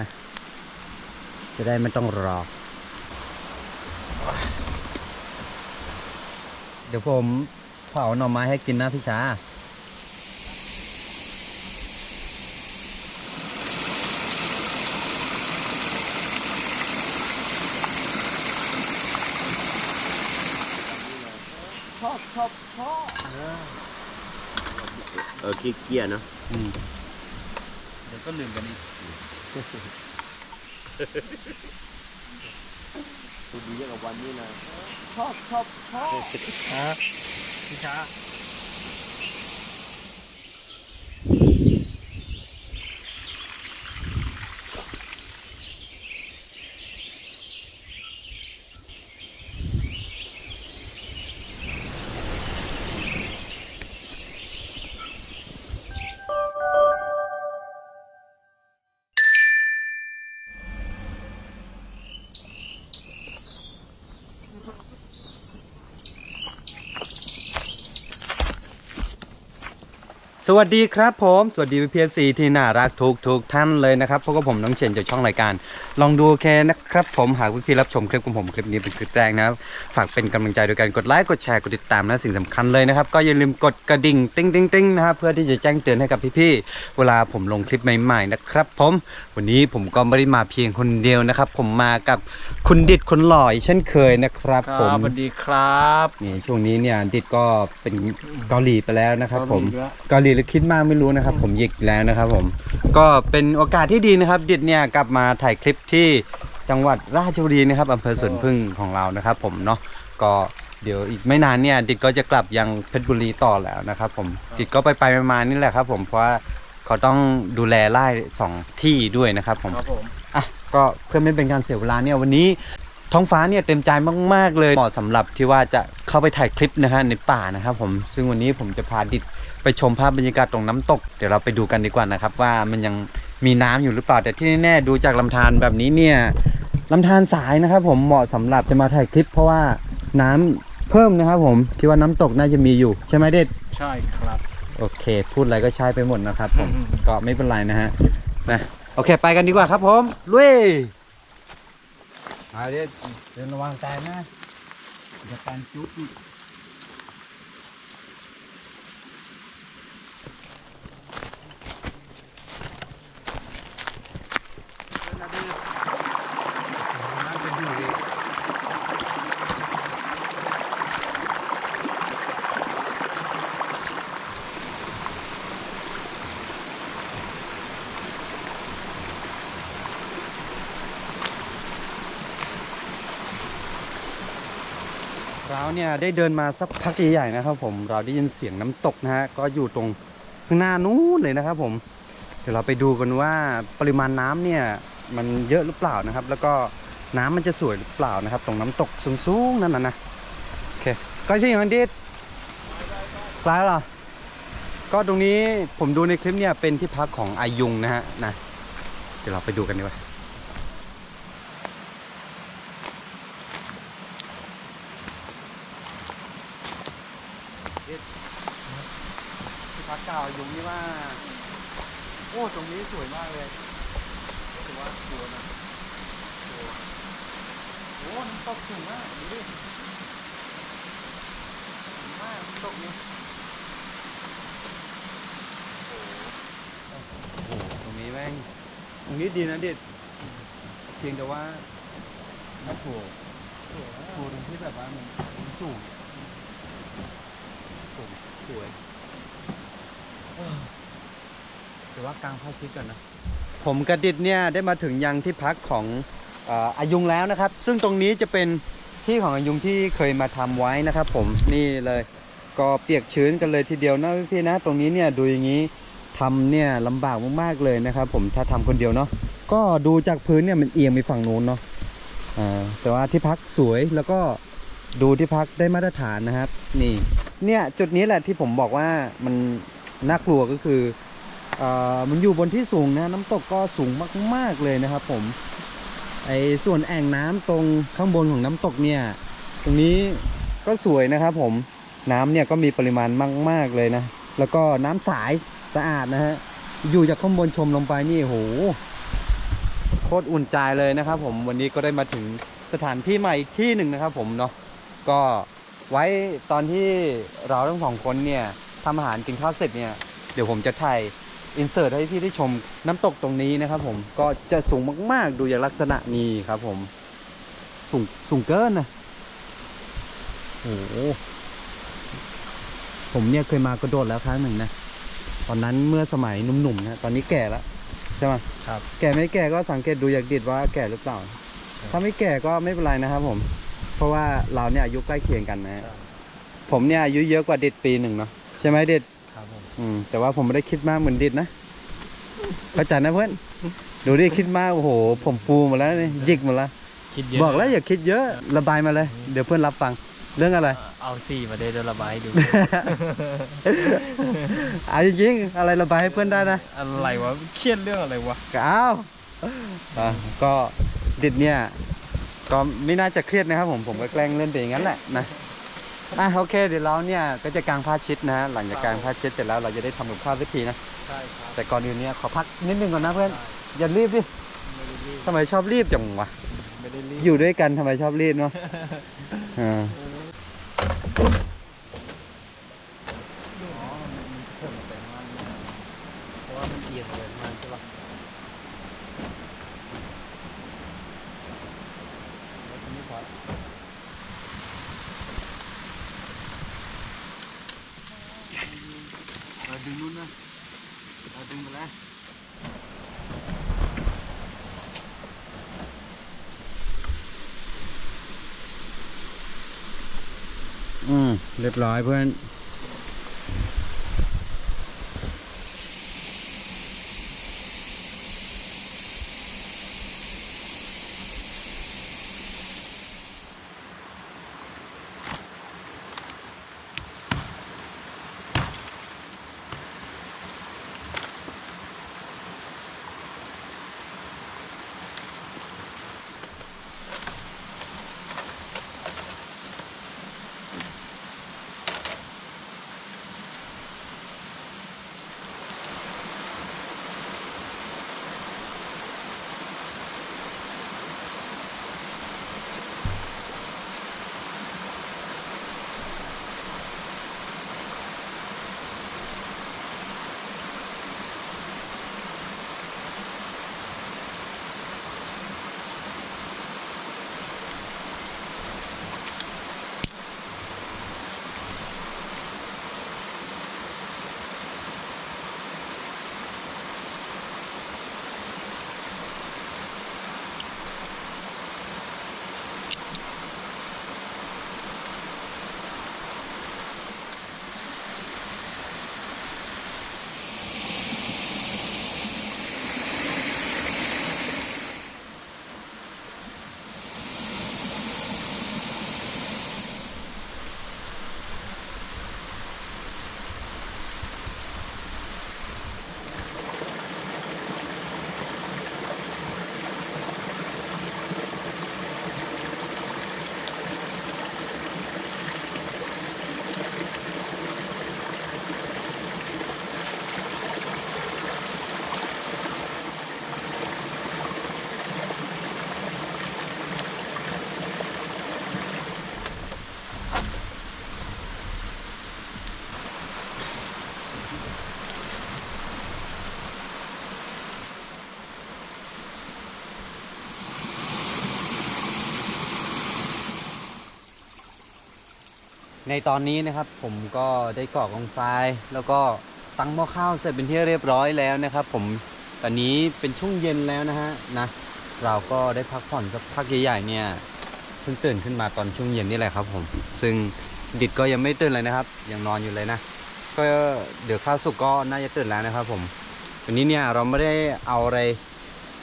านะ จะได้ไม่ต้องรอ เดี๋ยวผมเผาหน่อไม้ให้กินนะพี่ชาชอบชอบชอบเออขี้เกียจเนาะอืมเดี๋ยวก็ลืมกันอีก ดูดีเยอะกับวันนี้นะชอบชอบชอบพี่ชา สวัสดีครับผม สวัสดีพีพีเอฟซีที่น่ารักทุกทุกท่านเลยนะครับพบกับผมน้องเชนจากช่องรายการ ลองดูโอเคนะครับผมหากพี่ๆรับชมคลิปของผมคลิปนี้เป็นคลิปแรกนะครับฝากเป็นกำลังใจโดยการกดไลค์กดแชร์กดติดตามและสิ่งสำคัญเลยนะครับก็อย่าลืมกดกระดิ่งติ้งติ้งติ้งนะครับเพื่อที่จะแจ้งเตือนให้กับพี่ๆเวลาผมลงคลิปใหม่ๆนะครับผมวันนี้ผมก็ไม่ได้มาเพียงคนเดียวนะครับ ผมมากับคุณดิดคนหล่ออีกเช่นเคยนะครับคผรับมสวัสดีครับนี่ช่วงนี้เนี่ยดิดก็เป็นเกาหลีไปแล้วนะครับผมเกาหลีด้วยเกาหลีหรือคิดมากไม่รู้นะครับ ผมหยิกแล้วนะครับผมก็เป็นโอกาสที่ดีนะครับ ดิดเนี่ยกลับมาถ่ายคลิปที่จังหวัดราชบุรีนะครับอำเภอสวนพึ่งของเรานะครับ ผมเนาะก็เดี๋ยวอีกไม่นานเนี่ย ดิดก็จะกลับยังเพชรบุรีต่อแล้วนะครับ ผมดิดก็ไปไปๆมาๆนี่แหละครับ ผมเพราะว่าเขาต้องดูแลไร่สองที่ด้วยนะครับ ผมครับผมอะก็เพื่อไม่เป็นการเสียเวลาเนี่ยวันนี้ท้องฟ้าเนี่ยเต็มใจมาก ๆ เลยเหมาะสำหรับที่ว่าจะเข้าไปถ่ายคลิปนะฮะในป่านะครับผมซึ่งวันนี้ผมจะพาดิด ไปชมภาพบรรยากาศตรงน้ำตก เดี๋ยวเราไปดูกันดีกว่านะครับ ว่ามันยังมีน้ำอยู่หรือเปล่า แต่ที่แน่ๆดูจากลำธารแบบนี้เนี่ยลำธารสายนะครับผมเหมาะสำหรับจะมาถ่ายคลิป เพราะว่าน้ำเพิ่มนะครับผมคิดว่าน้ำตกน่าจะมีอยู่ใช่ไหมเด็ดใช่ครับ โอเค พูดอะไรก็ใช้ไปหมดนะครับผมอืมก็ไม่เป็นไรนะฮะนะโอเค ไปกันดีกว่าครับผมลุยเอาเดี๋ยวเดินระวังใจนะจะการจุ๊บ เราเนี่ยได้เดินมาสักพักใหญ่ๆนะครับ ผมเราได้ยินเสียงน้ำตกนะฮะก็อยู่ตรงข้างหน้านู้นเลยนะครับ ผมเดี๋ยวเราไปดูกันว่าปริมาณน้ำเนี่ยมันเยอะหรือเปล่านะครับ แล้วก็น้ำมันจะสวยหรือเปล่านะครับ ตรงน้ำตกสูงๆนั่นนะนะโอเคก็ใช่อย่างนั้นดิคล้ายหรอก็ตรงนี้ผมดูในคลิปเนี่ยเป็นที่พักของอายุงนะฮะนะเดี๋ยวเราไปดูกันดีกว่าที่ พักเก่าอายุงนี่ว่า โอ้ตรงนี้สวยมากเลยถือว่าสวยนะสวยโอ้น้ำตกสูงมากดูดิสูงมากน้ำตกนี้โอ้โหตรงนี้แม่งตรงนี้ดีนะเด็ดเพียงแต่ว่าน้ำโผล่โผล่ตรงที่แบบว่ามันมันสูงสูงสวย เออแต่ว่ากลางพระอาทิตย์ก่อนนะ ผมกระดิดเนี่ยได้มาถึงยังที่พักของเอ่ออายุงแล้วนะครับ ซึ่งตรงนี้จะเป็นที่ของอายุงที่เคยมาทำไว้นะครับ ผมนี่เลยก็เปียกชื้นกันเลยทีเดียวนะพี่นะ ตรงนี้เนี่ยดูอย่างนี้ทำเนี่ยลำบากมากๆเลยนะครับ ผมถ้าทำคนเดียวเนาะก็ดูจากพื้นเนี่ยมันเอียงไปฝั่งนู้นเนาะอ่าแต่ว่าที่พักสวยแล้วก็ดูที่พักได้มาตรฐานนะครับ นี่ เนี่ยจุดนี้แหละที่ผมบอกว่ามัน น่ากลัวก็คืออมันอยู่บนที่สูงนะ น้ำตกก็สูงมากๆเลยนะครับ ผมไอส่วนแอ่งน้ำตรงข้างบนของน้ำตกเนี่ย ตรงนี้ก็สวยนะครับ ผมน้ำเนี่ยก็มีปริมาณมาก ๆเลยนะ แล้วก็น้ำใสสะอาดนะฮะอยู่จากข้างบนชมลงไปนี่โหโคตรอุ่นใจเลยนะครับ ผมวันนี้ก็ได้มาถึงสถานที่ใหม่อีกที่หนึ่งนะครับ ผมเนาะก็ไว้ตอนที่เราทั้งสองคนเนี่ย ทำอาหารกินข้าวเสร็จเนี่ยเดี๋ยวผมจะถ่ายอินเสิร์ตให้พี่ได้ชมน้ำตกตรงนี้นะครับผมก็จะสูงมากๆดูจากลักษณะนี้ครับผม สูงสูงเกินนะโอ้โหผมเนี่ยเคยมากระโดดแล้วครั้งหนึ่งนะตอนนั้นเมื่อสมัยหนุ่มๆนะตอนนี้แก่แล้วใช่ไหมครับ แก่ไม่แก่ก็สังเกตดูจากดิดว่าแก่หรือเปล่า ถ้าไม่แก่ก็ไม่เป็นไรนะครับผม เพราะว่าเราเนี่ยอายุใกล้เคียงกันนะฮะผมเนี่ยอายุเยอะกว่าดิดปีหนึ่งเนาะ ใช่ไหมดิดครับผมอืมแต่ว่าผมไม่ได้คิดมากเหมือนดิดนะเข้าใจนะเพื่อนดูดิคิดมากโอ้โห ผมฟูหมดแล้วนี่หยิกหมดแล้วคิดเยอะบอกแล้วอย่าคิดเยอะระบายมาเลย เดี๋ยวเพื่อนรับฟังเรื่องอะไร เอาสี่มาเดี๋ยวระบายให้ดู เอาจริงๆอะไรระบายให้เพื่อนได้นะ อะไรวะเครียดเรื่องอะไรวะก็อ้าวอะก็ดิดเนี่ยก็ไม่น่าจะเครียดนะครับผมผมก็แกล้งเล่นไปอย่างนั้นแหละนะ อะโอเค เดี๋ยวเราเนี่ยก็จะกางผ้าชิดนะฮะหลังจากกางผ้าชิดเสร็จแล้วเราจะได้ทำกับข้าวสักทีนะใช่ครับแต่ก่อนอื่นเนี่ยขอพักนิดนึงก่อนนะเพื่อนอย่ารีบดิไม่ได้รีบทำไมชอบรีบจังวะไม่ได้รีบอยู่ด้วยกันทำไมชอบรีบเนาะอ่า เพราะว่ามันเอียงเลยมันใช่ปะ เราดึงนู้นนะเราดึงไปแล้ว อืมเรียบร้อยเพื่อน ในตอนนี้นะครับผมก็ได้ก่อกองไฟแล้วก็ตั้งหม้อข้าวเสร็จเป็นที่เรียบร้อยแล้วนะครับ ผมตอนนี้เป็นช่วงเย็นแล้วนะฮะนะ เราก็ได้พักผ่อนสักพักใหญ่ๆเนี่ยเพิ่งตื่นขึ้นมาตอนช่วงเย็นนี่แหละครับ ผม ซึ่งดิดก็ยังไม่ตื่นเลยนะครับ ยังนอนอยู่เลยนะ ก็เดี๋ยวข้าวสุกก็น่าจะตื่นแล้วนะครับ ผมวันนี้เนี่ยเราไม่ได้เอาอะไร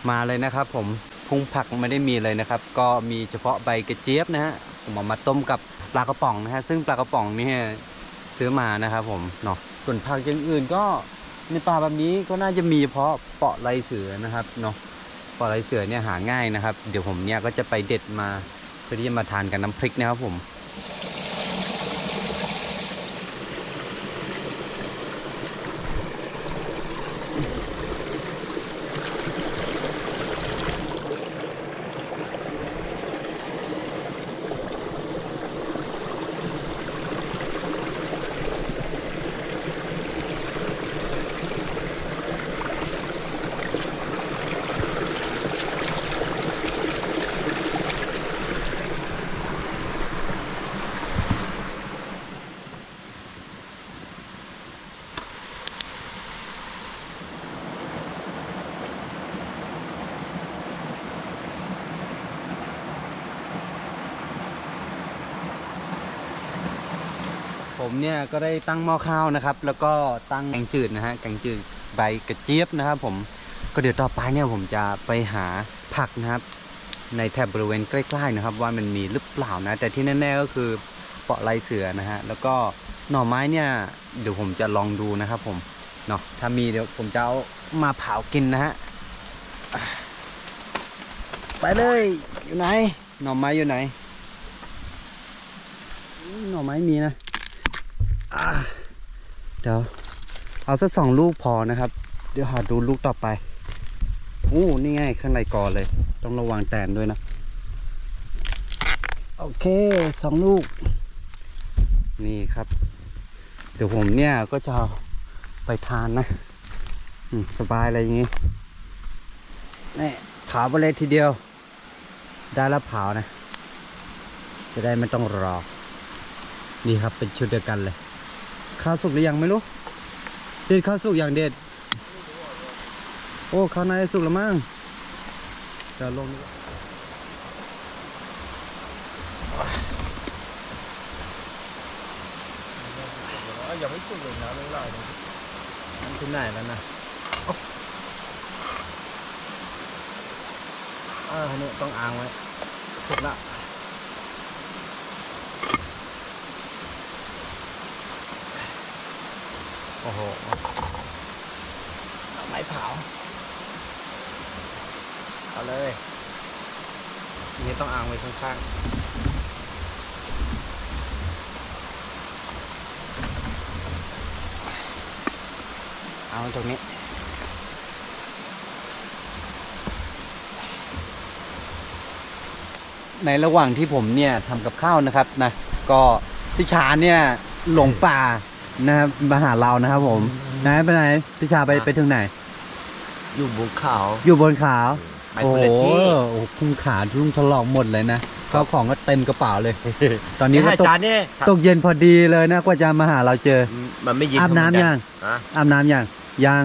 มาเลยนะครับ ผมพุงผักไม่ได้มีเลยนะครับ ก็มีเฉพาะใบกระเจี๊ยบนะฮะ ผมเอามาต้มกับปลากระป๋องนะฮะซึ่งปลากระป๋องนี่ซื้อมานะครับผมเนาะส่วนผักอย่างอื่นก็ในป่าแบบนี้ก็น่าจะมีเฉพาะเปาะไรเสือนะครับเนาะเปาะไรเสือเนี่ยหาง่ายนะครับ เดี๋ยวผมเนี่ยก็จะไปเด็ดมาเพื่อที่จะมาทานกับน้ำพริกนะครับผม ผมเนี่ยก็ได้ตั้งหม้อข้าวนะครับ แล้วก็ตั้งแกงจืดนะฮะแกงจืดใบกระเจี๊ยบนะครับผมก็เดี๋ยวต่อไปเนี่ยผมจะไปหาผักนะครับ ในแถบบริเวณใกล้ๆนะครับ ว่ามันมีหรือเปล่านะ แต่ที่แน่ๆก็คือเปาะลายเสือนะฮะแล้วก็หน่อไม้เนี่ยเดี๋ยวผมจะลองดูนะครับ ผมเนาะถ้ามีเดี๋ยวผมจะเอามาเผากินนะฮะไปเลยอยู่ไหนหน่อไม้อยู่ไหนหน่อไม้มีนะ เดี๋ยวเอาสักสองลูกพอนะครับ เดี๋ยวหาดูลูกต่อไปอู้นี่ไงข้างในกอเลย ต้องระวังแตนด้วยนะ โอเคสองลูก นี่ครับ เดี๋ยวผมเนี่ยก็จะเอาไปทานนะสบายอะไรอย่างงี้นี่เผาไปเลยทีเดียว ได้แล้วเผานะ จะได้ไม่ต้องรอ นี่ครับเป็นชุดเดียวกันเลย ข้าวสุกหรือยังไม่รู้ เด็ดข้าวสุกอย่างเด็ด โอ้ข้าวในสุกแล้วมั้งเดี๋ยวลงดีกว่าอย่าไม่สุกเลยนะไม่ไหลเลยมันถึงไหนแล้วนะเออเนี่ยต้องอ่างไว้สุกละ อ้โหเอาไม้เผาเอาเลยนี่ต้องอ่างไว้ข้างๆ เอาตรงนี้ในระหว่างที่ผมเนี่ยทำกับข้าวนะครับนะก็พี่ชาเนี่ยหลงป่า นะครับมาหาเรานะครับผมไหนไปไหนพี่ชาไปไปถึงไหน อยู่บนเขาอยู่บนขาวไปโอ้คนโหละที่โอ้โหคุ้งขาทุ่งถลอกหมดเลยนะข้าวของก็เต็มกระเป๋าเลย ตอนนี้ก็ให้ตกจานเนี่ยตกเย็นพอดีเลยนะกว่าจะมาหาเราเจอ มันไม่ยิงอาบน้ำยัง ฮะอาบน้ำยังยัง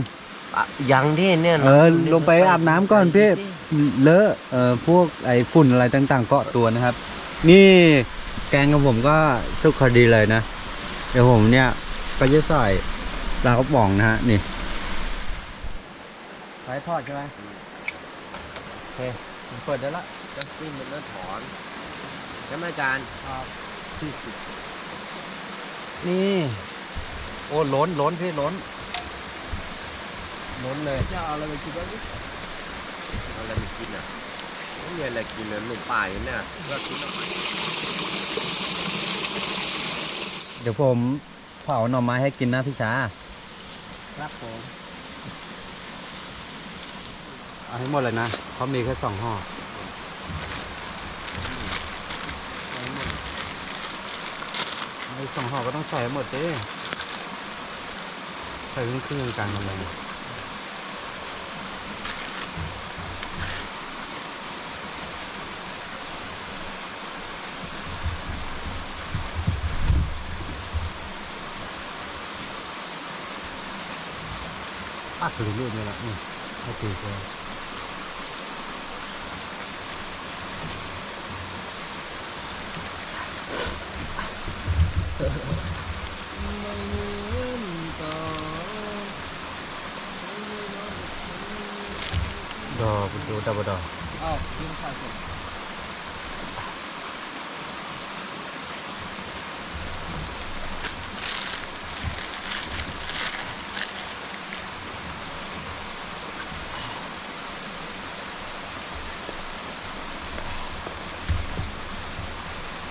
อะยังที่เนี่ยเออลงไปอาบน้ำก่อนพี่เลอะเอ่อพวกไอ้ฝุ่นอะไรต่างๆเกาะตัวนะครับ นี่แกงของผมก็สุกพอดีเลยนะ เดี๋ยวผมเนี่ย ก็จะใส่ปลากระป๋องนะฮะ นี่ไฟทอดใช่ไหมโอเคผมเปิดได้ละจะขึ้นมันแล้วถอนใช่ไหมอาจารย์นี่ โอ้ล้นล้นพี่ล้นล้นเลยจะเอาอะไรไปกินบ้างดิเอาอะไรมากินอะไม่มีอะไรกินเลยลูกป่าอย่างเนี้ยก็กินเอาเดี๋ยวผม เผาหน่อไม้ให้กินนะพี่ชา ครับผมเอาให้หมดเลยนะเขามีแค่สองห่อไอ้สองห่อก็ต้องใส่ให้หมดดิใส่ครึ่งครึ่งๆกลางๆทำไมเนี่ย ปักเรื่อยๆเลยละนี่ให้ตีตัวดอกดูดับดอกอ้าวกินข้าวเสร็จ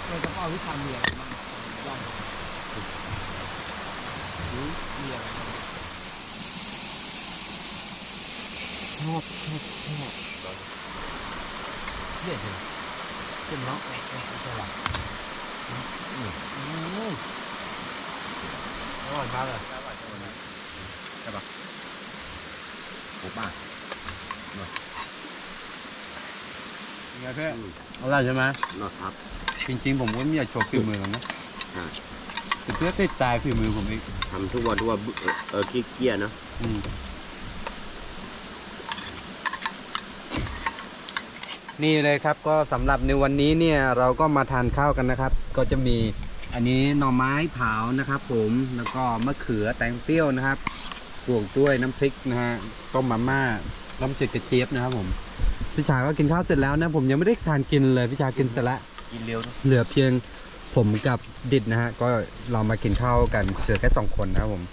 เราจะเอาที่ทำเมียอะไรบ้างย่างหรือเมียอะไรบ้างชอบชอบชอบ เยี่ยมเป็นน้องแอกแอกใช่หรออืมอร่อยมากเลยโอ้ป่าไงเพื่อนอร่อยใช่ไหมนอครับ จริงๆ ผมก็ไม่อยากโชว์ฝีมือหรอกนะอ่าแต่เพื่อติดใจฝีมือผมเองทำทุกวันทุกวันเออเออขี้เกียจเนอะ อืม นี่เลยครับก็สำหรับในวันนี้เนี่ยเราก็มาทานข้าวกันนะครับ ก็จะมีอันนี้หน่อไม้เผานะครับ ผมแล้วก็มะเขือแตงเปรี้ยวนะครับบวกด้วยน้ำพริกนะฮะต้มมาม่าต้มเจ็ดกระเจี๊ยบนะครับผมพี่ชาก็กินข้าวเสร็จแล้วนะผมยังไม่ได้ทานกินเลยพี่ชากินเสร็จแล้วกินเร็วนะเหลือเพียงผมกับดิดนะฮะก็เรามากินข้าวกันเหลือแค่สองคนนะครับผม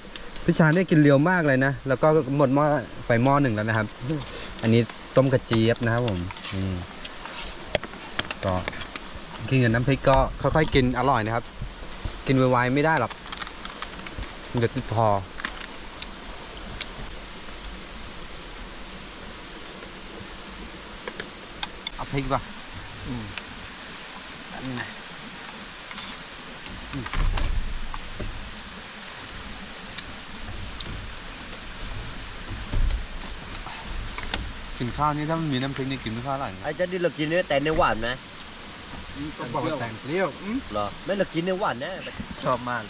พี่ชาเนี่ยกินเร็วมากเลยนะแล้วก็หมดหม้อไปหม้อหนึ่งแล้วนะครับ อันนี้ต้มกระเจี๊ยบนะครับผมอืม ก็กินกับน้ำพริกก็ค่อยๆกินอร่อยนะครับ กินไวๆไม่ได้หรอกเดี๋ยวติดคอเอาพริกป่ะอืมน ข้าวนี่ถ้ามันมีน้ำพริกนี่กินไม่ค่อยอร่อยนะไอ้เจะนี่เรากินเนื้อแต่เนื้อหวานนะต้องบอกว่าแต่งเปรี้ยวอืมเหรอไม่เรากินเนื้อหวานนะชอบมาก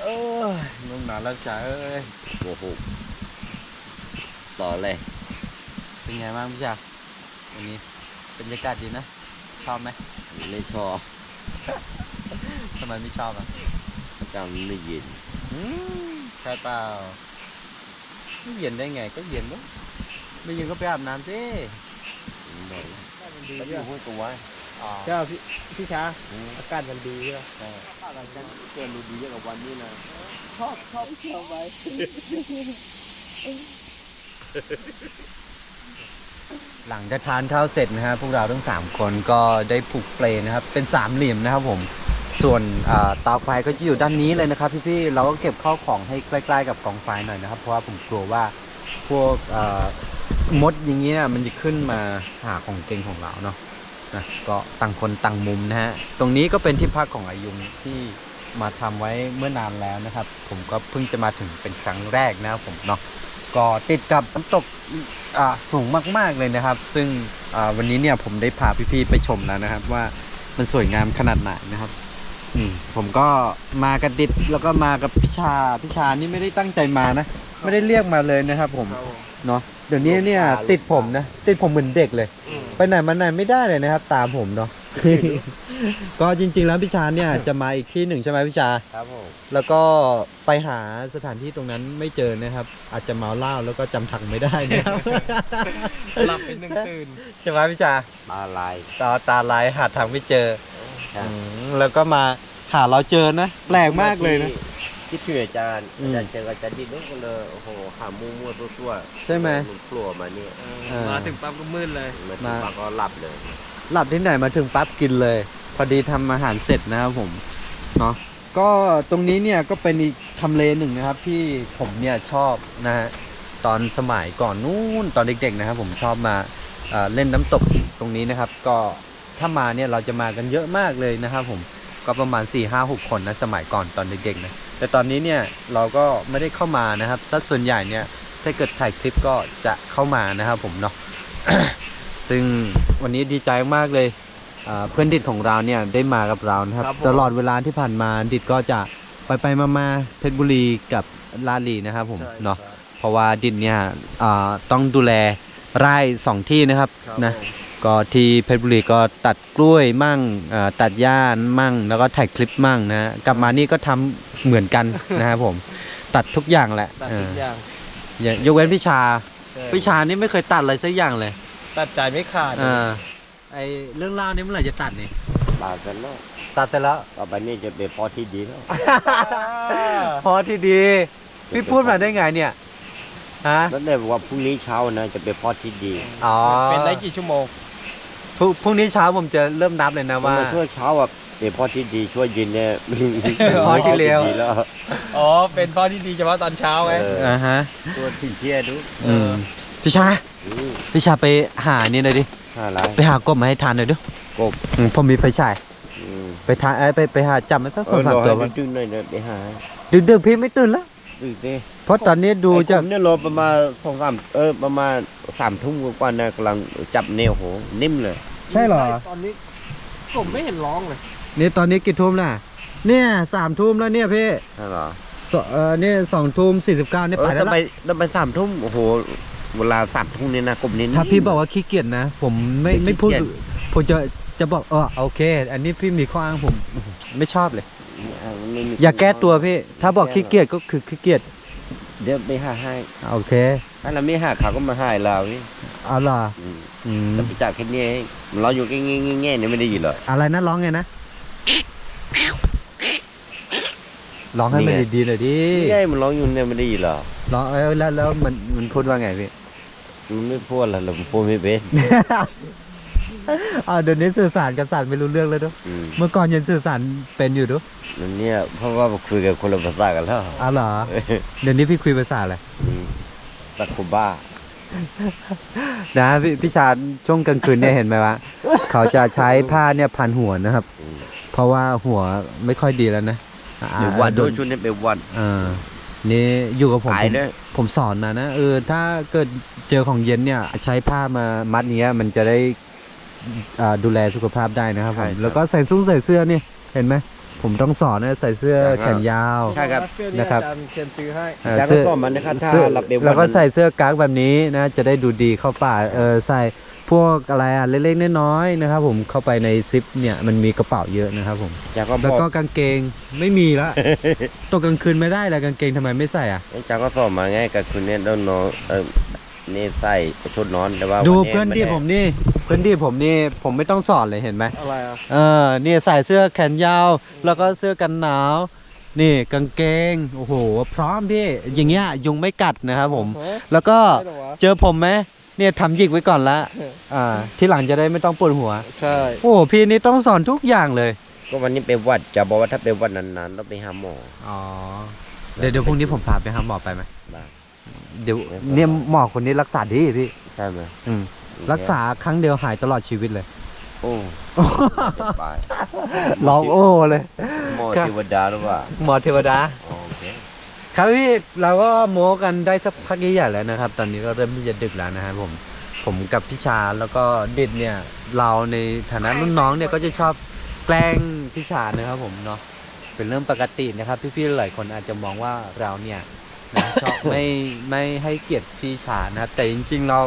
เออนุ่มหนาแล้วจ๋าเอ้ยโอ้โหต่อเลยเป็นไงบ้างพี่จ๋าวันนี้บรรยากาศดีนะชอบไหมไม่ชอบทำไมไม่ชอบอะจำไม่ยินอืมใช่เปล่าไม่เย็นได้ไงก็เย็นด้วย ไม่เย็นก็ไปอาบน้ำสิบ่อยดีแล้วอใช่ยู่ไหมห้วยตัวไว้อ๋อใช่ป่ะพี่พี่ช้าอากาศมันดีใช่ป่ะเกินดูดีเยอะกว่าวันนี้นะชอบชอบชอบไว้หลังจากทานข้าวเสร็จนะฮะพวกเราทั้ง 3 คนก็ได้ผูกเปลนะครับ เป็นสามเหลี่ยมนะครับผม ส่วนอ่าเตาไฟก็จะอยู่ด้านนี้เลยนะครับ พี่ๆเราก็เก็บข้าวของให้ใกล้ ๆ กับกองไฟหน่อยนะครับ เพราะว่าผมกลัวว่าพวกอ่า มดอย่างเงี้ยมันจะขึ้นมาหาของเก่งของเราเนาะนะก็ต่างคนต่างมุมนะฮะตรงนี้ก็เป็นที่พักของอายุงที่มาทำไว้เมื่อนานแล้วนะครับ ผมก็เพิ่งจะมาถึงเป็นครั้งแรกนะครับผมเนาะก็ติดกับน้ำตกอ่าสูงมาก ๆเลยนะครับ ซึ่งอ่าวันนี้เนี่ยผมได้พาพี่ๆไปชมแล้วนะครับ ว่ามันสวยงามขนาดไหนนะครับอืมผมก็มากับดิดแล้วก็มากับพิชาพิชานี่ไม่ได้ตั้งใจมานะ ไม่ได้เรียกมาเลยนะครับ ผมเนาะเดี๋ยวนี้เนี่ยติดผมนะ ติดผมเหมือนเด็กเลยไปไหนมาไหนไม่ได้เลยนะครับ ตามผมเนาะ ก็จริง ๆ แล้วพิชาเนี่ยจะมาอีกที่หนึ่งใช่ไหมพิชา ครับผมแล้วก็ไปหาสถานที่ตรงนั้นไม่เจอนะครับ อาจจะเมาเหล้าแล้วก็จำทางไม่ได้นะครับ หลับเป็นหนึ่งตื่นใช่ไหมพิชาปลาลายตาตาลายหาทางไม่เจอใช่อืมแล้วก็มาหาเราเจอนะแปลกมากเลยนะ คิดถึงอาจารย์อืมอาจารย์เจออาจารย์ดินนู้นก็เลยโอ้โหหามัวมัวตัวตัวๆใช่ไหม นกลัวมาเนี่ยเออมาถึงปั๊บก็มืดเลย มาถึงมาปากก็หลับเลย หลับที่ไหนมาถึงปั๊บกินเลย พอดีทำอาหารเสร็จนะครับผมเนาะก็ตรงนี้เนี่ยก็เป็นอีกทำเลหนึ่งนะครับที่ผมเนี่ยชอบนะฮะตอนสมัยก่อนนู้นตอนเด็กๆนะครับ ผมชอบมาเอ่อเล่นน้ำตกตรงนี้นะครับ ก็ถ้ามาเนี่ยเราจะมากันเยอะมากเลยนะครับผม ก็ประมาณ4ี่ห้าหกคนนะสมัยก่อนตอนเด็กๆนะแต่ตอนนี้เนี่ยเราก็ไม่ได้เข้ามานะครับสัดส่วนใหญ่เนี่ยถ้าเกิดถ่ายคลิปก็จะเข้ามานะครับผมเนาะซึ่งวันนี้ดีใจมากเลยอ่าเพื่อนดิดของเราเนี่ยได้มากับเรานะครับครับผมตลอดเวลาที่ผ่านมาดิดก็จะไปไปมามาเพชรบุรีกับลาดลีนะครับผมเนาะเพราะว่าดิดเนี่ยอ่าต้องดูแลไร่สองที่นะครับนะ ก็ที่เพชรบุรีก็ตัดกล้วยมั่งอ่าตัดหญ้ามั่ง แล้วก็ถ่ายคลิปมั่งนะฮะกลับมานี่ก็ทำเหมือนกันนะครับผม ตัดทุกอย่างแหละตัดเอทุอกอย่างอย่ายกเว้นพิชาใช่พิชานี่ไม่เคยตัดอะไรสักอย่างเลย ตัดใจไม่ขาดอ่าไอเรื่องเล่าวนี่เมื่อไหร่จะตัดนี่ปากกันแล้วตัดแต่แล้วต่อไปนี่จะเป็นพ่อที่ดีแล้วพอที่ดีพี่พูดมาได้ไงเนี่ยฮะแล้วได้บอกว่าพรุ่งนี้เช้านะจะเป็นพ่อที่ดีอ๋อเป็นได้กี่ชั่วโมง พรุ่งพรุ่งนี้เช้าผมจะเริ่มนับเลยนะว่าว่าช่วยเช้าอะเป็นพ่อที่ดีช่วยเยินเนี่ยพ่อที่เลว ดีแล้วอ๋อ เป็นพ่อที่ดีเฉพาะตอนเช้าไง เอออ่าฮะตัวที่เชี่ยดูอืมพี่ชาอืมพี่ชาไปหานี่หน่อยดิอะไรไปหากบมาให้ทานหน่อยดิกบ อืมผมมีไฟฉายอืมไปทานเอ้ยไปไปหาจับมันสักสองสามเรตัวให้มันดึงๆหน่อยเนอะไปหาดึกดึกๆพี่ไม่ตื่นแล้ว ดูสิเพราะตอนนี้ดูจากไอ้ผมเนี่ยรอประมาณสองสามเออประมาณสามทุ่มกว่าๆนะกำลังจับแนวโหนิ่มเลย ใช่เหรอ ตอนนี้ผมไม่เห็นร้องเลย นี่ตอนนี้กี่ทุ่มล่ะ เนี่ยสามทุ่มแล้วเนี่ยพี่ใช่เหรอสเออเนี่ยสองทุ่มสี่สิบเก้าเนี่ยเอไปอแล้วต้องล่ะไปต้องไปสามทุ่มโอ้โหเวลาสามทุ่มเนี่ยนะกบนี้ ถ้าพี่บอกว่าขี้เกียจนะ ผมไม่ไม่ไม่พูดขี้เกียจ ผมจะจจะบอกเออโอเค อันนี้พี่มีข้ออ้างผม ไม่ชอบเลยอะ ไม่มีอย่าแก้ตัวพี่ ถ้าบอกขี้เกียจก็คือขี้เกียจเดี๋ยวไปหาให้โอเคถ้าเราไม่หาเขาก็มาหาเรานี่เอาล่ะอืมอืมแล้วไปจากแค่นี้เองเราอยู่แง่ๆแง่ๆเนี่ยไม่ได้ยินเหรออะไรนะร้องไงนะร้องให้มันดีๆหน่อยดินี่ไงมันร้องอยู่เนี่ยไม่ได้ยินเหรอร้องเออแล้วแล้วมันมันพูดว่าไงพี่มันไม่พูดอะไรหรอกมันพูดไม่เป็น อ่าเดี๋ยวนี้สื่อสารกับสัตว์ไม่รู้เรื่องแล้วด้วยอืมเมื่อก่อนยังสื่อสารเป็นอยู่ด้วยนั่นเนี่ยเพราะว่าคุยกับคนละภาษากันแล้วอ๋อเหรอเดี๋ยวนี้พี่คุยภาษาอะไร อืมตะคุบ้า นะพี่พี่ชาญช่วงกลางคืนเนี่ยเห็นไหมวะ เขาจะใช้ผ้าเนี่ยพันหัวนะครับ อืม เพราะว่าหัวไม่ค่อยดีแล้วนะอ่าเดี๋ยววันโดด้วยนชุดนี้เป็นวันอ่านี่อยู่กับผมหายเลยผมสอนมานะเออถ้าเกิดเจอของเย็นเนี่ย ใช้ผ้ามามัดเนี้ย มันจะได้อ่า ดูแลสุขภาพได้นะครับผมแล้วก็ใส่ซุ้งใส่เสื้อนี่เห็นไหมผมต้องสอนนะใส่เสื้อแขนยาวใช่ครับนะครับอาจารย์เขียนซื้อให้เอ่อจากเสื้อก็มันนะครับถ้าเสื้อหลับเบลแล้วก็นใส่เสื้อกั๊กแบบนี้นะจะได้ดูดีเข้าป่าเออใส่พวกอะไรอะเล็กๆน้อยๆนะครับ ผมเข้าไปในซิปเนี่ยมันมีกระเป๋าเยอะนะครับผมจากก็บแล้วอกก็กางเกงไม่มีละตกกลางคืนไม่ได้เลยกางเกงทำไมไม่ใส่อะจากก็สอบมาไงกับคุณเนี่ยต้องนอนเออ นี่ใส่ชุดนอนแต่ว่าดูวัเพื่อนที่ผมนี่เพื่อนที่ผมนี่ผมไม่ต้องสอนเลยเห็นไหมอะไรอะเออนี่ใส่เสื้อแขนยาว แล้วก็เสื้อกันหนาว นี่กางเกงโอ้โห พร้อมพี่อย่างเงี้ยยุงไม่กัดนะครับผมฮะแล้วก็ใช่เหรอวะเจอผมไหมเนี่ยทำหยิกไว้ก่อนละอ่าที่หลังจะได้ไม่ต้องปวดหัว ใช่โอ้โหพี่นี่ต้องสอนทุกอย่างเลย ก็วันนี้เป็นหวัดจะบอกว่าถ้าเป็นหวัดนานๆต้องไปหาหมออ๋อเดี๋ยวเดี๋ยวพรุ่งนี้ผมพาไปหาหมอไปไหมบ้าง เดี๋ยวไม่เป็นไรเนี่ยหมอคนนี้รักษาดีพี่ใช่ไหมอืมรักษาครั้งเดียวหายตลอดชีวิตเลย โอ้ไปร้องโอ้เลยหมอเทวดาหรือเปล่าหมอเทวดาโอเคครับพี่เราก็โม้กันได้สักพักใหญ่ๆแล้วนะครับ ตอนนี้ก็เริ่มที่จะดึกแล้วนะครับผมผมกับพี่ชาแล้วก็ดิดเนี่ย เราในฐานะรุ่นน้องเนี่ยก็จะชอบแกล้งพี่ชานะครับผมเนาะเป็นเรื่องปกตินะครับ พี่ๆหลายคนอาจจะมองว่าเราเนี่ย นะชอบไม่ไม่ให้เกียรติพี่ชานะครับแต่จริง ๆ เรา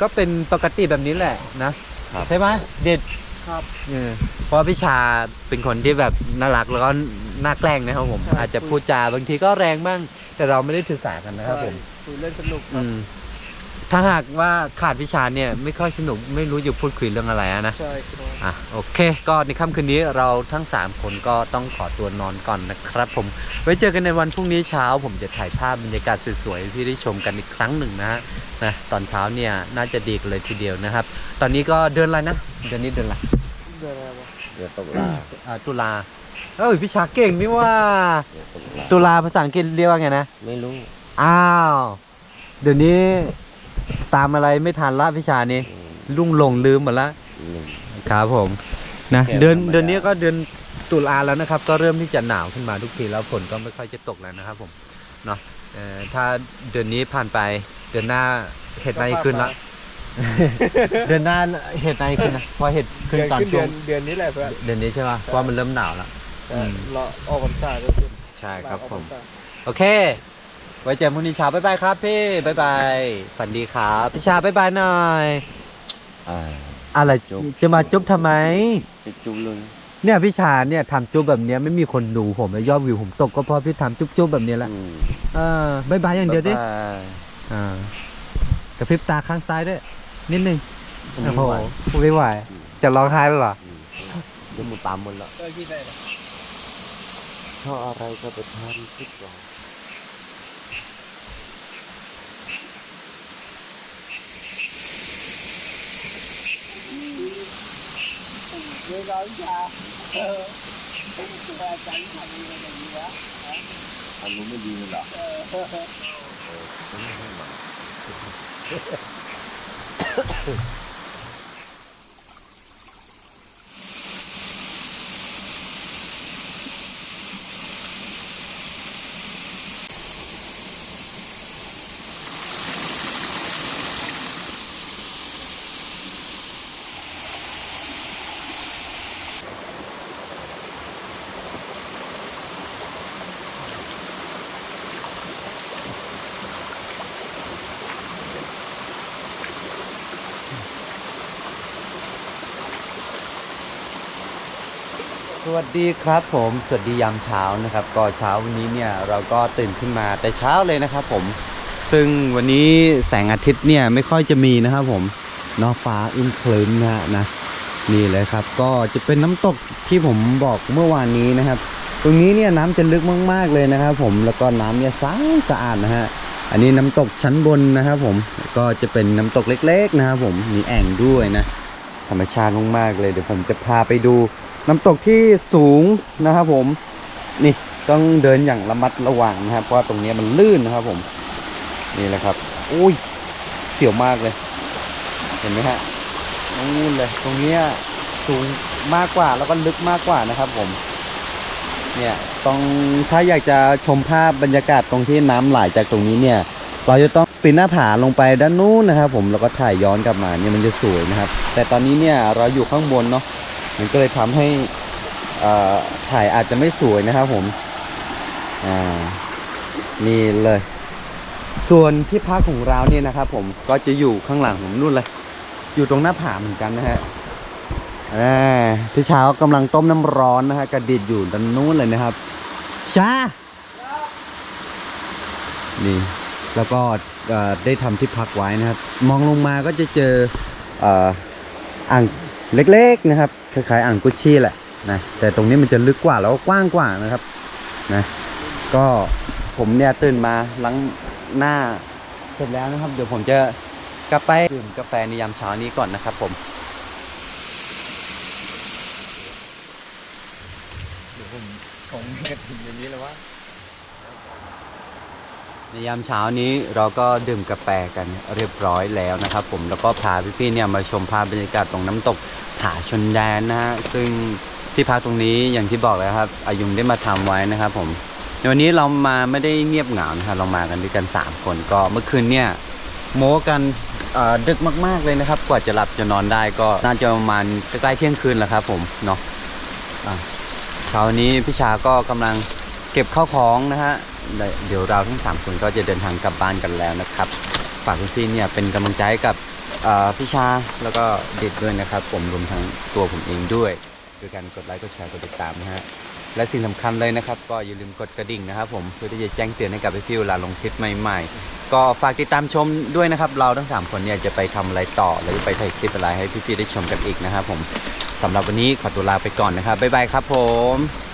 ก็เป็นปกติแบบนี้แหละนะครับใช่ไหมเด็ดครับเออเพราะพี่ชาเป็นคนที่แบบน่ารักแล้วก็น่าแกล้งนะครับผมใช่อาจจะพูดจาบางทีก็แรงบ้างแต่เราไม่ได้ถือสากันนะครับผมคุยเล่นสนุกครัอืบม ถ้าหากว่าขาดวิชาเนี่ยไม่ค่อยสนุกไม่รู้จะพูดคุยเรื่องอะไรอะนะ ใช่ครับ อะโอเค ก็ในค่ำคืนนี้เราทั้ง 3 คนก็ต้องขอตัวนอนก่อนนะครับผม ไว้เจอกันในวันพรุ่งนี้เช้า ผมจะถ่ายภาพบรรยากาศสวยๆให้พี่ได้ชมกันอีกครั้งหนึ่งนะฮะนะตอนเช้าเนี่ยน่าจะดีกันเลยทีเดียวนะครับ ตอนนี้ก็เดือนอะไรนะเดือนนี้เดือนอะไรเดือนอะไรวะเดี๋ยวตกลาอ่าตุลาเอ้ยพี่ชาเก่งนี่ว่า เดี๋ยวตกลาตุลาภาษาอังกฤษเรียกว่าไงนะ ไม่รู้ อ้าว เดี๋ยวนี้ ตามอะไรไม่ทันละพี่ชานี่อืมลุ่งหลงลืมหมดละอืมครับผมนะแค่เดือนธรรมดาเดือนนี้ก็เดือนตุลาแล้วนะครับ ก็เริ่มที่จะหนาวขึ้นมาทุกทีแล้วฝนก็ไม่ค่อยจะตกแล้วนะครับผมเนาะเอ่อถ้าเดือนนี้ผ่านไปเดือนหน้าเห็ดในขึ้นละเดือนหน้าเห็ดในขึ้นนะเพราะเห็ดขึ้นเดือนตอนขึ้นช่เดืวองนเดือนนี้แหละเพื่อนเดือนนี้ใช่ป่ะเพราะว่ามันเริ่มหนาวแล้วใช่อืมรอออกพรรษาก็ขึ้นใช่ครับออกผพรมรษาโอเค ไว้เจอกันพรุ่งนี้เช้าบ๊ายบายครับพี่บ๊ายบายฝันดีครับพี่ชาบ๊ายบายหน่อย อ่า อะไรจุ๊บ จะมาจุ๊บทำไม จะจุ๊บเลยเนี่ยพี่ชาเนี่ยทำจุ๊บแบบเนี้ยไม่มีคนดูผมเลยยอดวิวผมตกก็เพราะพี่ทำจุ๊บจุ๊บแบบนี้แหละอืมเออบายบายอย่างเดียวดิบ๊าบาอ่ากระพริบตาข้างซ้ายด้วยนิดนึงผมโอ้ไม่โหไหวไม่ไหวจะร้องไห้แล้วเหรออืมเดี๋ยวมึงตามมันละเออที่ไหนนะชอบอะไรก็ไปทานที่ก่อนเรื่องร้อนชาเออแต่ใจทำยังไงอย่าง นี้วะอารมณ์ไม่ดีเลยเหรอเวัสดีครับผมสวัสดียามเช้านะครับ ก็เช้าวันนี้เนี่ยเราก็ตื่นขึ้นมาแต่เช้าเลยนะครับผม ซึ่งวันนี้แสงอาทิตย์เนี่ยไม่ค่อยจะมีนะครับผมนอกฟ้าอึมครึ้มนะฮะนะนี่เลยครับ ก็จะเป็นน้ำตกที่ผมบอกเมื่อวานนี้นะครับ ตรงนี้เนี่ยน้ำจะลึกมากๆเลยนะครับ ผมแล้วก็น้ำเนี่ยใสสะอาดนะฮะอันนี้น้ำตกชั้นบนนะครับผมก็จะเป็นน้ำตกเล็ก ๆ นะครับผมมีแอ่งด้วยนะธรรมชาติมากๆเลยเดี๋ยวผมจะพาไปดู น้ำตกที่สูงนะครับผม นี่ต้องเดินอย่างระมัดระวังนะครับ เพราะตรงนี้มันลื่นนะครับผม นี่แหละครับอุ้ยเสียวมากเลย เห็นไหมฮะนู่นเลย ตรงเนี้สูงมากกว่าแล้วก็ลึกมากกว่านะครับผม เนี่ยต้องถ้าอยากจะชมภาพบรรยากาศตรงที่น้ำไหลจากตรงนี้เนี่ย เราจะต้องปีนหน้าผาลงไปด้านนู้นนะครับ ผมแล้วก็ถ่ายย้อนกลับมาเนี่ยมันจะสวยนะครับ แต่ตอนนี้เนี่ยเราอยู่ข้างบนเนาะ มันก็เลยทำให้ถ่ายอาจจะไม่สวยนะครับผมนี่เลย ส่วนที่พักของเราเนี่ยนะครับ ผมก็จะอยู่ข้างหลังผมนู่นเลย อยู่ตรงหน้าผาเหมือนกันนะฮะพี่เช้ากำลังต้มน้ำร้อนนะฮะกระดิดอยู่ด้านนู้นเลยนะครับชานี่แล้วก็ได้ทำที่พักไว้นะครับ มองลงมาก็จะเจออ่าง เล็กๆนะครับคล้ายๆอ่างกุชชี่แหละนะแต่ตรงนี้มันจะลึกกว่าแล้วก็กว้างกว่านะครับนะก็ผมเนี่ยตื่นมาล้างหน้าเสร็จแล้วนะครับ เดี๋ยวผมจะกลับไปดื่มกาแฟในยามเช้านี้ก่อนนะครับผม เดี๋ยวผมชงกระถิ่นอย่างนี้เลยว่า ในยามเช้านี้เราก็ดื่มกาแฟกันเรียบร้อยแล้วนะครับ ผมแล้วก็พาพี่ๆเนี่ยมาชมภาพบรรยากาศตรงน้ำตกผาชนแดนนะฮะซึ่งที่พักตรงนี้อย่างที่บอกแล้วครับ อายุงได้มาทำไว้นะครับผมในวันนี้เรามาไม่ได้เงียบเหงานะครับเรามากันด้วยกัน 3 คนก็เมื่อคืนเนี่ยโม้กันดึกมาก ๆเลยนะครับ กว่าจะหลับจะนอนได้ก็น่าจะประมาณใกล้เที่ยงคืนแหละครับ ผมเนาะอะเช้านี้พี่ชาก็กำลังเก็บข้าวของนะฮะ เดี๋ยวเราทั้งสามคนก็จะเดินทางกลับบ้านกันแล้วนะครับ ฝากพี่ๆเนี่ยเป็นกำลังใจกับพี่ชาแล้วก็เด็ดด้วยนะครับ ผมรวมทั้งตัวผมเองด้วยโดยการกดไลค์กดแชร์กดติดตามนะฮะและสิ่งสำคัญเลยนะครับ ก็อย่าลืมกดกระดิ่งนะครับ ผมเพื่อที่จะแจ้งเตือนให้กับพี่ๆเวลาลงคลิปใหม่ ๆ ก็ฝากติดตามชมด้วยนะครับ เราทั้งสามคนเนี่ยจะไปทำอะไรต่อหรือไปถ่ายคลิปอะไรให้พี่ๆได้ชมกันอีกนะครับผมสำหรับวันนี้ขอตัวลาไปก่อนนะครับบ๊ายบายครับผม